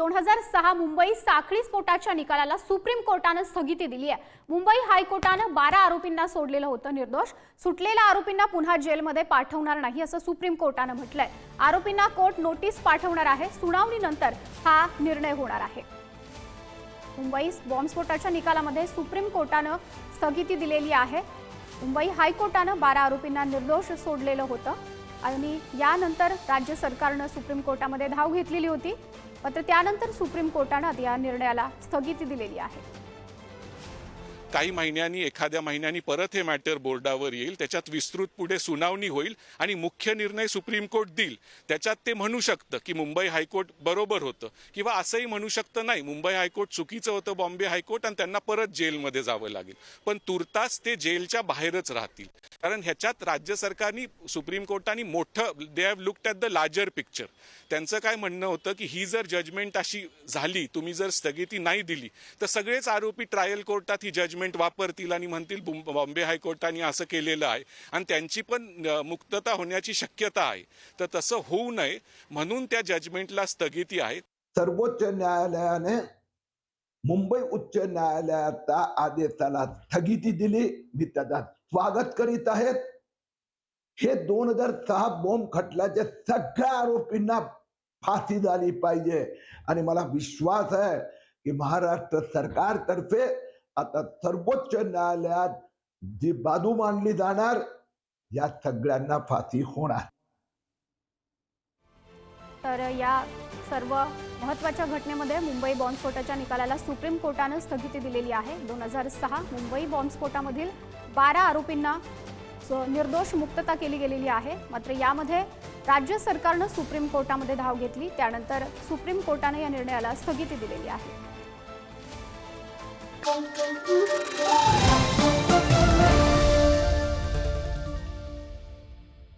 दोन हजार सहा मुंबई साखळी स्फोटाच्या निकालाला सुप्रीम कोर्टानं स्थगिती दिली आहे. मुंबई हायकोर्टानं बारा आरोपींना सोडलेलं होतं निर्दोष. सुटलेल्या आरोपींना पुन्हा जेलमध्ये पाठवणार नाही असं सुप्रीम कोर्टानं म्हटलंय. आरोपींना कोर्ट नोटीस पाठवणार आहे. सुनावणीनंतर हा निर्णय होणार आहे. मुंबई बॉम्बस्फोटाच्या निकालामध्ये सुप्रीम कोर्टानं स्थगिती दिलेली आहे. मुंबई हायकोर्टानं बारा आरोपींना निर्दोष सोडलेलं होतं. आणि यानंतर राज्य सरकारनं सुप्रीम कोर्टामध्ये धाव घेतलेली होती. मात्र त्यानंतर सुप्रीम कोर्टानं या निर्णयाला स्थगिती दिलेली आहे. काही महिन्यांनी एखाद्या महिन्यांनी परत हे मॅटर बोर्डावर येईल. त्याच्यात विस्तृत पुढे सुनावणी होईल आणि मुख्य निर्णय सुप्रीम कोर्ट देईल. त्याच्यात ते म्हणू शकतं की मुंबई हायकोर्ट बरोबर होतं किंवा असंही म्हणू शकतं नाही मुंबई हायकोर्ट चुकीचं होतं बॉम्बे हायकोर्ट आणि त्यांना परत जेलमध्ये जावं लागेल. पण तुर्तास ते जेलच्या बाहेरच राहतील. कारण ह्याच्यात राज्य सरकारनी सुप्रीम कोर्टाने मोठं they have looked at the larger picture त्यांचं काय म्हणणं होतं की ही जर जजमेंट अशी झाली तुम्ही जर स्थगिती नाही दिली तर सगळेच आरोपी ट्रायल कोर्टात ही जजमेंट वापरतील आणि म्हणतील बॉम्बे हायकोर्टाने असं केलेलं आहे. आणि त्यांची पण मुक्तता होण्याची शक्यता आहे. तर तसं होऊ नये म्हणून त्या जजमेंटला स्थगिती आहे. सर्वोच्च न्यायालयाने मुंबई उच्च न्यायालयाचा आदेशाला स्थगिती दिली. मी त्याचा स्वागत करीत आहेत हे दोन हजार सहा बॉम्ब खटल्याच्या सगळ्या आरोपींना फाशी झाली पाहिजे. आणि मला विश्वास आहे की महाराष्ट्र सरकारतर्फे आता सर्वोच्च न्यायालयात जी बाजू मांडली जाणार या सगळ्यांना फाशी होणार. तर या सर्व महत्त्वाच्या घटनेमध्ये मुंबई बॉम्बस्फोटाच्या निकालाला सुप्रीम कोर्टानं स्थगिती दिलेली आहे. दोन हजार सहा मुंबई बॉम्बस्फोटामधील बारा आरोपींना निर्दोष मुक्तता केली गेलेली आहे. मात्र यामध्ये राज्य सरकारनं सुप्रीम कोर्टामध्ये धाव घेतली. त्यानंतर सुप्रीम कोर्टानं या निर्णयाला स्थगिती दिलेली आहे. Música